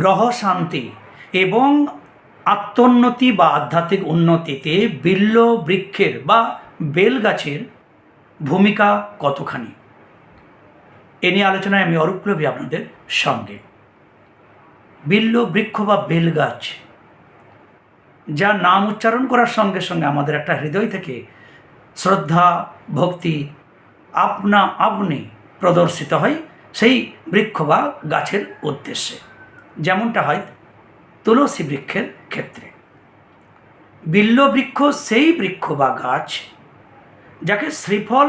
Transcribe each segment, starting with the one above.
গ্রহ শান্তি এবং আত্মোন্নতি বা আধ্যাত্মিক উন্নতিতে বিল্ল বৃক্ষের বা বেল গাছের ভূমিকা কতখানি? এ নিয়ে আলোচনায় আমি অরূপলবী আপনাদের সঙ্গে। বিল্ল বৃক্ষ বা বেল গাছ যার নাম উচ্চারণ করার সঙ্গে সঙ্গে আমাদের একটা হৃদয় থেকে শ্রদ্ধা, ভক্তি আপনা আপনি প্রদর্শিত হয় সেই বৃক্ষ বা গাছের উদ্দেশ্যে। যেমনটা হয় তুলসী বৃক্ষের ক্ষেত্রে। বিল্ল বৃক্ষ সেই বৃক্ষ বা গাছ যাকে শ্রীফল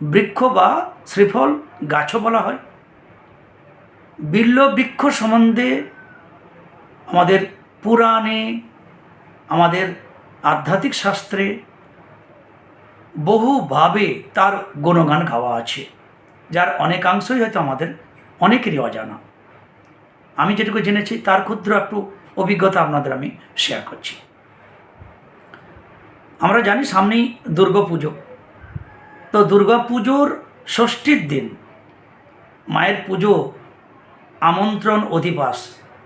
বৃক্ষ বা শ্রীফল গাছও বলা হয়। বিল্ল বৃক্ষ সম্বন্ধে আমাদের পুরাণে, আমাদের আধ্যাত্মিক শাস্ত্রে বহুভাবে তার গুণগান গাওয়া আছে, যার অনেকাংশই হয়তো আমাদের অনেকেরই অজানা। আমি যেটুকু জেনেছি, তার ক্ষুদ্র একটু অভিজ্ঞতা আপনাদের আমি শেয়ার করছি। আমরা জানি সামনেই দুর্গা পুজো। তো দুর্গা পুজোর ষষ্ঠীর দিন মায়ের পুজো আমন্ত্রণ অধিবাস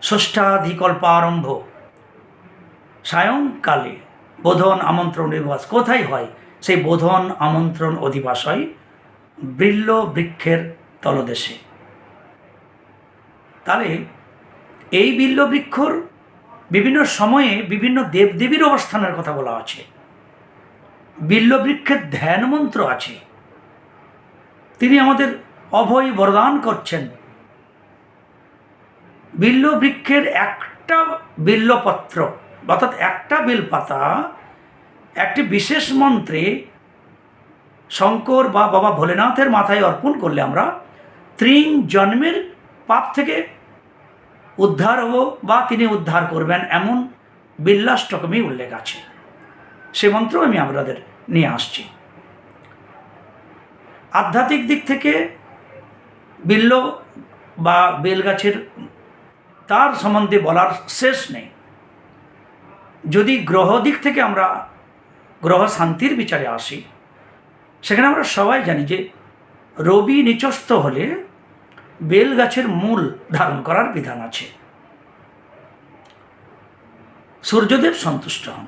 ষষ্ঠাধিকল্প আরম্ভ সায়ংকালে বোধন আমন্ত্রণ অধিবাস। কোথায় হয়? সেই বোধন আমন্ত্রণ অধিবাস হয় বৃল্ল বৃক্ষের তলদেশে। তাহলে এই বিল্ল বৃক্ষর বিভিন্ন সময়ে বিভিন্ন দেবদেবীর অবস্থানের কথা বলা আছে। বিল্ল বৃক্ষের ধ্যান মন্ত্র আছে। তিনি আমাদের অভয় বরদান করছেন। বিল্ল বৃক্ষের একটা বিল্লপত্র, অর্থাৎ একটা বেলপাতা, একটি বিশেষ মন্ত্রে শঙ্কর বা বাবা ভোলেনাথের মাথায় অর্পণ করলে আমরা ত্রিং জন্মের পাপ থেকে উদ্ধার হব বা তিনি উদ্ধার করবেন এমন বিল্লাষ্টকমই উল্লেখ আছে। সে মন্ত্র আমি আপনাদের নিয়ে আসছি। আধ্যাত্মিক দিক থেকে বিল্ল বা বেলগাছের তার সম্বন্ধে বলার শেষ নেই। যদি গ্রহ দিক থেকে আমরা গ্রহ শান্তির বিচারে আসি, সেখানে আমরা সবাই জানি যে রবি নিচস্থ হলে বেল গাছের মূল ধারণ করার বিধান আছে। সূর্যদেব সন্তুষ্ট হন।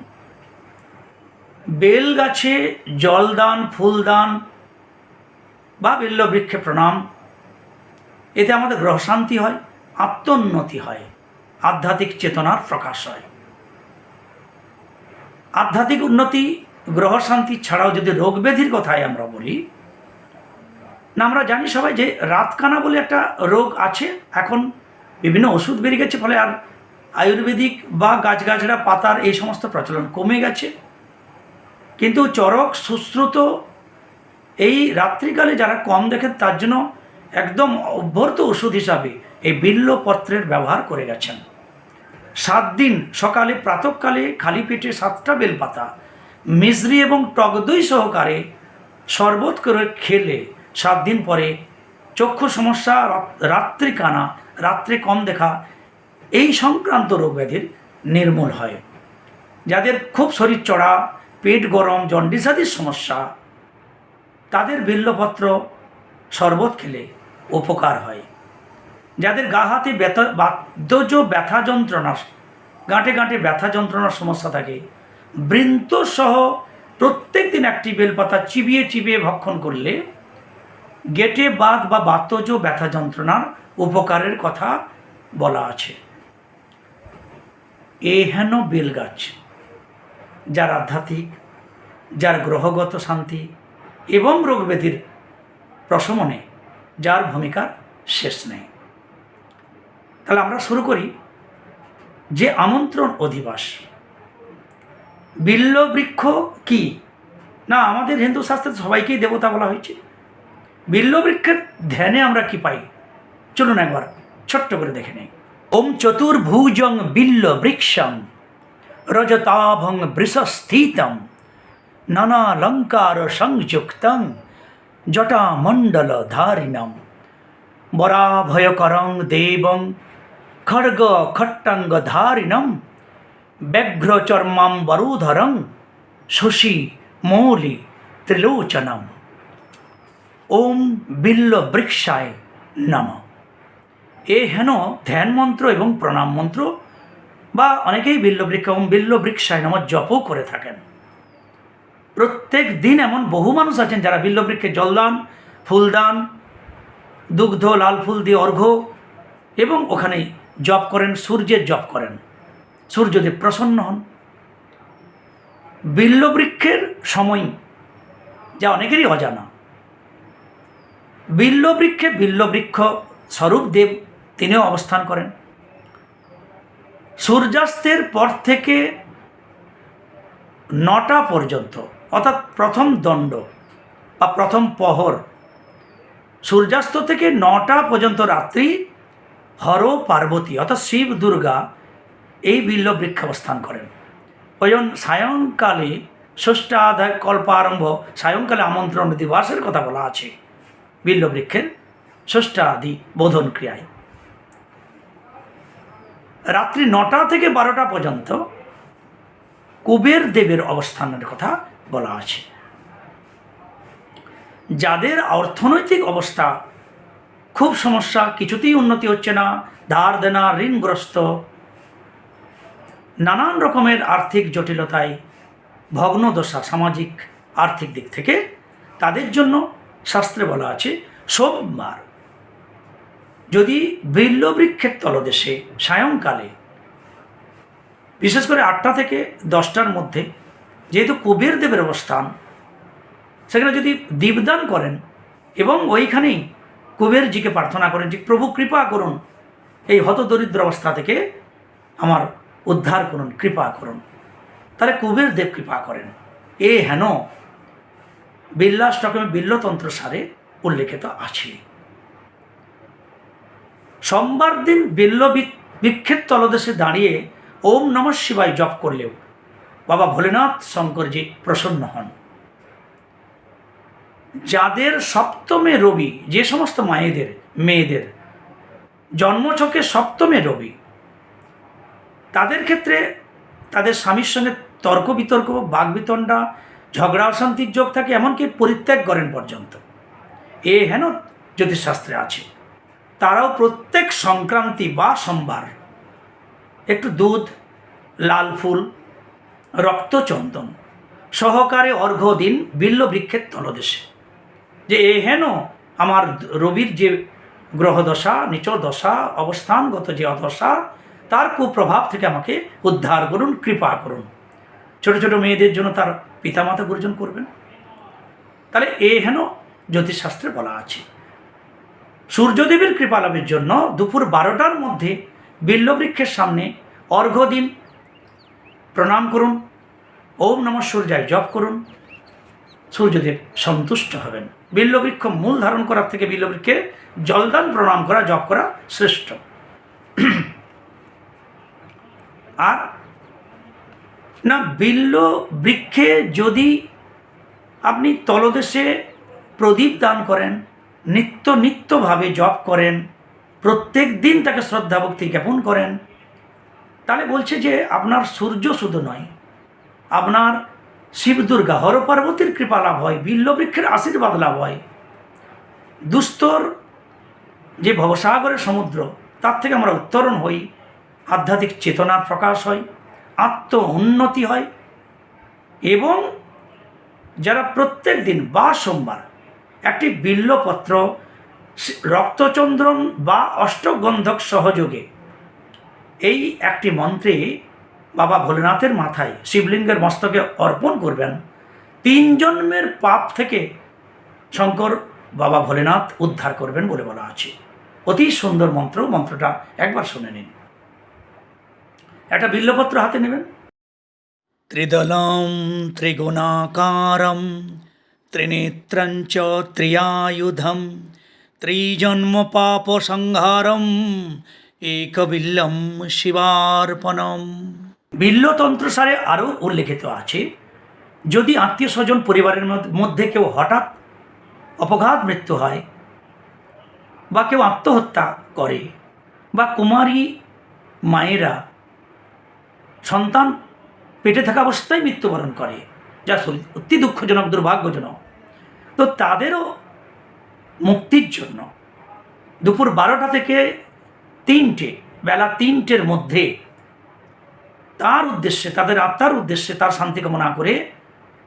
বেল গাছে জলদান, ফুলদান বা বেল্ল বৃক্ষে প্রণাম, এতে আমাদের গ্রহ শান্তি হয়, আত্মোন্নতি হয়, আধ্যাত্মিক চেতনার প্রকাশ হয়। আধ্যাত্মিক উন্নতি গ্রহ শান্তি ছাড়াও যদি রোগ ব্যাধির কথাই আমরা বলি না, আমরা জানি সবাই যে রাতকানা বলে একটা রোগ আছে। এখন বিভিন্ন ওষুধ বেরিয়ে গেছে, ফলে আর আয়ুর্বেদিক বা গাছগাছড়া পাতার এই সমস্ত প্রচলন কমে গেছে। কিন্তু চরক, সুশ্রুত এই রাত্রিকালে যারা কম দেখেন, তার জন্য একদম অভ্যর্ত ওষুধ হিসাবে এই বিল্লপত্রের ব্যবহার করে গেছেন। সাত দিন সকালে প্রাতকালে খালি পেটে সাতটা বেলপাতা মিশ্রি এবং টক দই সহকারে শরবত করে খেলে সাত দিন পরে চক্ষু সমস্যা রাত্রি কানা, রাত্রে কম দেখা, এই সংক্রান্ত রোগ ব্যাধির নির্মূল হয়। যাদের খুব শরীর চড়া, পেট গরম, জন্ডিস আদির সমস্যা, তাদের বিল্লপত্র শরবত খেলে উপকার হয়। যাদের গা হাতে ব্যথা বাদ্যজ ব্যথা যন্ত্রণা, গাঁটে গাঁটে ব্যথা যন্ত্রণার সমস্যা থাকে, বৃন্তসহ প্রত্যেক দিন একটি বেলপাতা চিবিয়ে চিবিয়ে ভক্ষণ করলে গেটে বাত বা বাতজ ব্যথা যন্ত্রণার উপকারের কথা বলা আছে। এ হেন বেলগাছ যার আধ্যাত্মিক, যার গ্রহগত শান্তি এবং রোগব্যাধির প্রশমনে যার ভূমিকার শেষ নেই। তাহলে আমরা শুরু করি যে আমন্ত্রণ অধিবাস। বিল্ল বৃক্ষ কি? না, আমাদের হিন্দু শাস্ত্রে সবাইকেই দেবতা বলা হয়েছে। বিল্ল বৃক্ষের ধ্যানে আমরা কি পাই? চলুন একবার ছোট্ট করে দেখে নেই। ওম চতুর্ভুজং বিল্ল বৃক্ষং রজতাভং বৃষস্থিতম নানালঙ্কার সংযুক্তং জটামণ্ডল ধারিণম বরাভয়করং দেবং খড়গ খট্টাঙ্গ ধারিণম ব্যঘ্রচর্মাম বরুধরং শশী মৌলি ত্রিলোচনম। ওম বিল্ল বৃক্ষায় নম। এ হেন ধ্যান মন্ত্র এবং প্রণাম মন্ত্র বা অনেকেই বিল্লবৃক্ষ এবং বিল্লবৃক্ষায় নামক জপও করে থাকেন। প্রত্যেক দিন এমন বহু মানুষ আছেন যারা বিল্লবৃক্ষে জলদান ফুলদান দুগ্ধ, লাল ফুল দিয়ে অর্ঘ্য এবং ওখানে জপ করেন সূর্যের জপ করেন। সূর্যদেব প্রসন্ন হন। বিল্লবৃক্ষের সময় যা অনেকেরই অজানা। বিল্লবৃক্ষে বিল্লবৃক্ষ স্বরূপ দেব তিনিও অবস্থান করেন। সূর্যাস্তের পর থেকে নটা পর্যন্ত, অর্থাৎ প্রথম দণ্ড বা প্রথম পহর, সূর্যাস্ত থেকে নটা পর্যন্ত রাত্রি হর পার্বতী, অর্থাৎ শিব, দুর্গা এই বিল্ল বৃক্ষে অবস্থান করেন। ওই জন্য সায়ংকালে কল্প আরম্ভ, সায়ংকালে আমন্ত্রণ দিবসের কথা বলা আছে। বিল্ল বৃক্ষের ষষ্ঠাদি বোধন ক্রিয়ায়। রাত্রি নটা থেকে বারোটা পর্যন্ত কুবের দেবের অবস্থানের কথা বলা আছে। যাদের অর্থনৈতিক অবস্থা খুব সমস্যা, কিছুতেই উন্নতি হচ্ছে না, ধার দেনা, ঋণগ্রস্ত, নানান রকমের আর্থিক জটিলতায় ভগ্নদশা, সামাজিক, আর্থিক দিক থেকে তাদের জন্য শাস্ত্রে বলা আছে, সোমবার। যদি বৃক্ষের তলদেশে সায়ংকালে, বিশেষ করে আটটা থেকে দশটার মধ্যে, যেহেতু কুবের দেবের অবস্থান, সেখানে যদি দীপদান করেন এবং ওইখানেই কুবেরজিকে প্রার্থনা করেন, যে প্রভু কৃপা করুন, এই হতদরিদ্র অবস্থা থেকে আমার উদ্ধার করুন, কৃপা করুন। তাহলে কুবের দেব কৃপা করেন। এ হেন বিল্লাষ্টকমে বিল্লতন্ত্র সারে উল্লেখিত আছে। সোমবার দিন বিল্ল বিক্ষেপ তলদেশে দাঁড়িয়ে ওম নম শিবায় জপ করলেও বাবা ভোলেনাথ শঙ্করজি প্রসন্ন হন। যাদের সপ্তমে রবি, যে সমস্ত মায়েদের, মেয়েদের জন্মছকে সপ্তমে রবি, তাদের ক্ষেত্রে তাদের স্বামীর সঙ্গে তর্ক বিতর্ক বাগবিতণ্ডা ঝগড়া অশান্তির যোগ থাকে এমনকি পরিত্যাগ করেন পর্যন্ত। এ হেন জ্যোতিষশাস্ত্রে আছে। তারাও প্রত্যেক সংক্রান্তি বা সোমবার একটু দুধ, লাল ফুল, রক্তচন্দন সহকারে অর্ঘ্য দিন বিল্ল বৃক্ষের তলদেশে। যে এ হেন আমার রবির যে গ্রহদশা, নিচর দশা, অবস্থানগত যে অদশা, তার কুপ্রভাব থেকে আমাকে উদ্ধার করুন, কৃপা করুন। ছোট ছোট মেয়েদের জন্য তার পিতামাতা গুর্জন করবেন। তাহলে এ হেন জ্যোতিষশাস্ত্রে বলা আছে। সূর্যদেবের কৃপালাভের জন্য দুপুর বারোটার মধ্যে বিল্লবৃক্ষের সামনে অর্ঘ্য দিন প্রণাম করুন, ওম নম সূর্যায় জপ করুন, সূর্যদেব সন্তুষ্ট হবেন। বিল্লবৃক্ষ মূল ধারণ করার থেকে বিল্লবৃক্ষে জলদান, প্রণাম করা, জপ করা শ্রেষ্ঠ। আর না, বিল্ল বৃক্ষে যদি আপনি তলদেশে প্রদীপ দান করেন, নিত্য নিত্যভাবে জপ করেন, প্রত্যেক দিন তাকে শ্রদ্ধা ভক্তি জ্ঞাপন করেন, তাহলে বলছে যে আপনার সূর্য শুধু নয়, আপনার শিব দুর্গা হর পার্বতীর কৃপা লাভ হয় বিল্লবৃক্ষের আশীর্বাদ লাভ হয়। দুস্তর যে ভবসাগরের সমুদ্র, তার থেকে আমরা উত্তরণ হই, আধ্যাত্মিক চেতনার প্রকাশ হয়। আত্ম উন্নতি হয় এবং যারা প্রত্যেক দিন বা সোমবার একটি বিল্লপত্র রক্তচন্দ্রন বা অষ্টগন্ধক সহযোগে এই একটি মন্ত্রে বাবা ভোলেনাথের মাথায় শিবলিঙ্গের মস্তকে অর্পণ করবেন। তিন জন্মের পাপ থেকে শঙ্কর বাবা ভোলেনাথ উদ্ধার করবেন বলে বলা আছে। অতি সুন্দর মন্ত্র, মন্ত্রটা একবার শুনে নিন। একটা বিল্লপত্র হাতে নেবেন। ত্রিদলম ত্রিগুণাকারম ত্রিনেত্রঞ্চ ত্রিয়ায়ুধম ত্রিজন্ম পাপ সংহারম একবিল্লম শিবার্পণম। বিল্লতন্ত্র সারে আরও উল্লেখিত আছে যদি আত্মীয় স্বজন পরিবারের মধ্যে কেউ হঠাৎ অপঘাত মৃত্যু হয় বা কেউ আত্মহত্যা করে বা কুমারী মায়েরা সন্তান পেটে থাকা অবস্থায় মৃত্যুবরণ করে যা অতি দুঃখজনক, দুর্ভাগ্যজনক। তো তাদেরও মুক্তির জন্য দুপুর বারোটা থেকে তিনটে, বেলা তিনটের মধ্যে তার উদ্দেশ্যে, তাদের আত্মার উদ্দেশ্যে তার শান্তি কামনা করে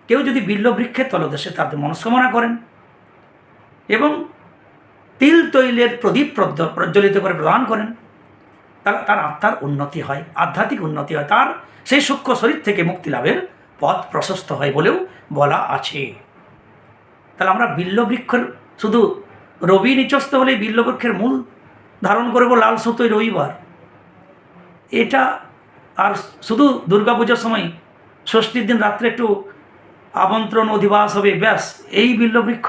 কেউ যদি বিল্ল বৃক্ষের তলদেশে তাদের মনস্কামনা করেন এবং তিল তৈলের প্রদীপ প্রজ্ব- প্রজ্বলিত করে প্রদান করেন তার তার আত্মার উন্নতি হয়, আধ্যাত্মিক উন্নতি হয়, তার সেই সূক্ষ্ম শরীর থেকে মুক্তি লাভের পথ প্রশস্ত হয় বলেও বলা আছে। তাহলে আমরা বিল্লবৃক্ষের শুধু রবি নিচস্ত হলেই বিল্লবৃক্ষের মূল ধারণ করব লাল সুতোয় রবিবার। এটা আর শুধু দুর্গাপূজার সময়, ষষ্ঠীর দিন রাত্রে একটু আমন্ত্রণ, অধিবাস হবে, ব্যাস, এই বিল্লবৃক্ষ।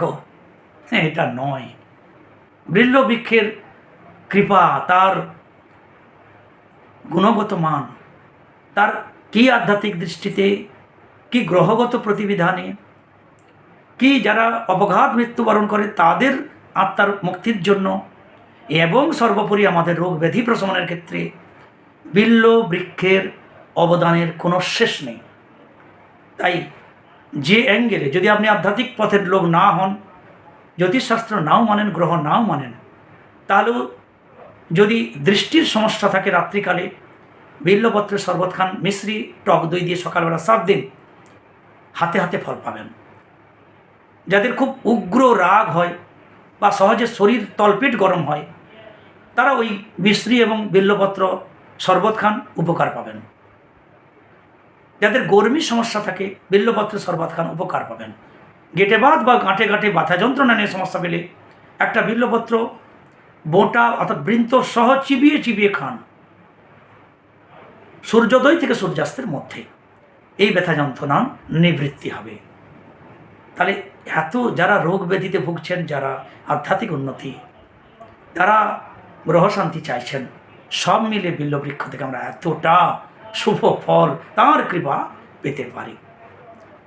হ্যাঁ এটা নয়। বিল্লবৃক্ষের কৃপা, তার গুণগত মান, তার কি আধ্যাত্মিক দৃষ্টিতে, কি গ্রহগত প্রতিবিধানে, কি যারা অবঘাত মৃত্যুবরণ করে তাদের আত্মার মুক্তির জন্য, এবং সর্বোপরি আমাদের রোগ ব্যাধি প্রশমনের ক্ষেত্রে, বিল্ল বৃক্ষের অবদানের কোনো শেষ নেই। তাই যে অ্যাঙ্গেলে যদি আপনি আধ্যাত্মিক পথের লোক না হন, জ্যোতিষশাস্ত্র নাও মানেন, গ্রহ নাও মানেন, তাহলেও যদি দৃষ্টির সমস্যা থাকে রাত্রিকালে, বিল্লপত্রের শরবত খান, মিশ্রি, টক দই দিয়ে সকালবেলা সাত দিন হাতে হাতে ফল পাবেন। যাদের খুব উগ্র রাগ হয় বা সহজে শরীর তলপেট গরম হয়, তারা ওই মিশ্রি এবং বিল্লপত্র শরবত খান, উপকার পাবেন। যাদের গর্মির সমস্যা থাকে, বিল্লপত্রের শরবত খান, উপকার পাবেন। গেটে বাত বা গাঁটে গাঁটে ব্যথা যন্ত্রণা নিয়ে সমস্যা পেলে একটা বিল্লপত্র বোটা অর্থাৎ বৃন্ত সহ চিবিয়ে চিবিয়ে খান। সূর্যোদয় থেকে সূর্যাস্তের মধ্যে। এই ব্যথা যন্ত্রণা নিবৃত্তি হবে। তাহলে এত যারা রোগ ব্যাধিতে ভুগছেন, যারা আধ্যাত্মিক উন্নতি, তারা গ্রহশান্তি চাইছেন, সব মিলে বিল্লবৃক্ষ থেকে আমরা এতটা শুভ ফল তাঁর কৃপা পেতে পারি।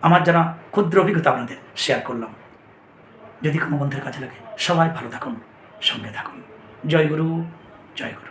আমার জানা ক্ষুদ্র অভিজ্ঞতা আপনাদের শেয়ার করলাম। যদি কোনো বন্ধুর কাছে লাগে, সবাই ভালো থাকুন। সঙ্গে থাকুন। জয় গুরু জয় গুরু।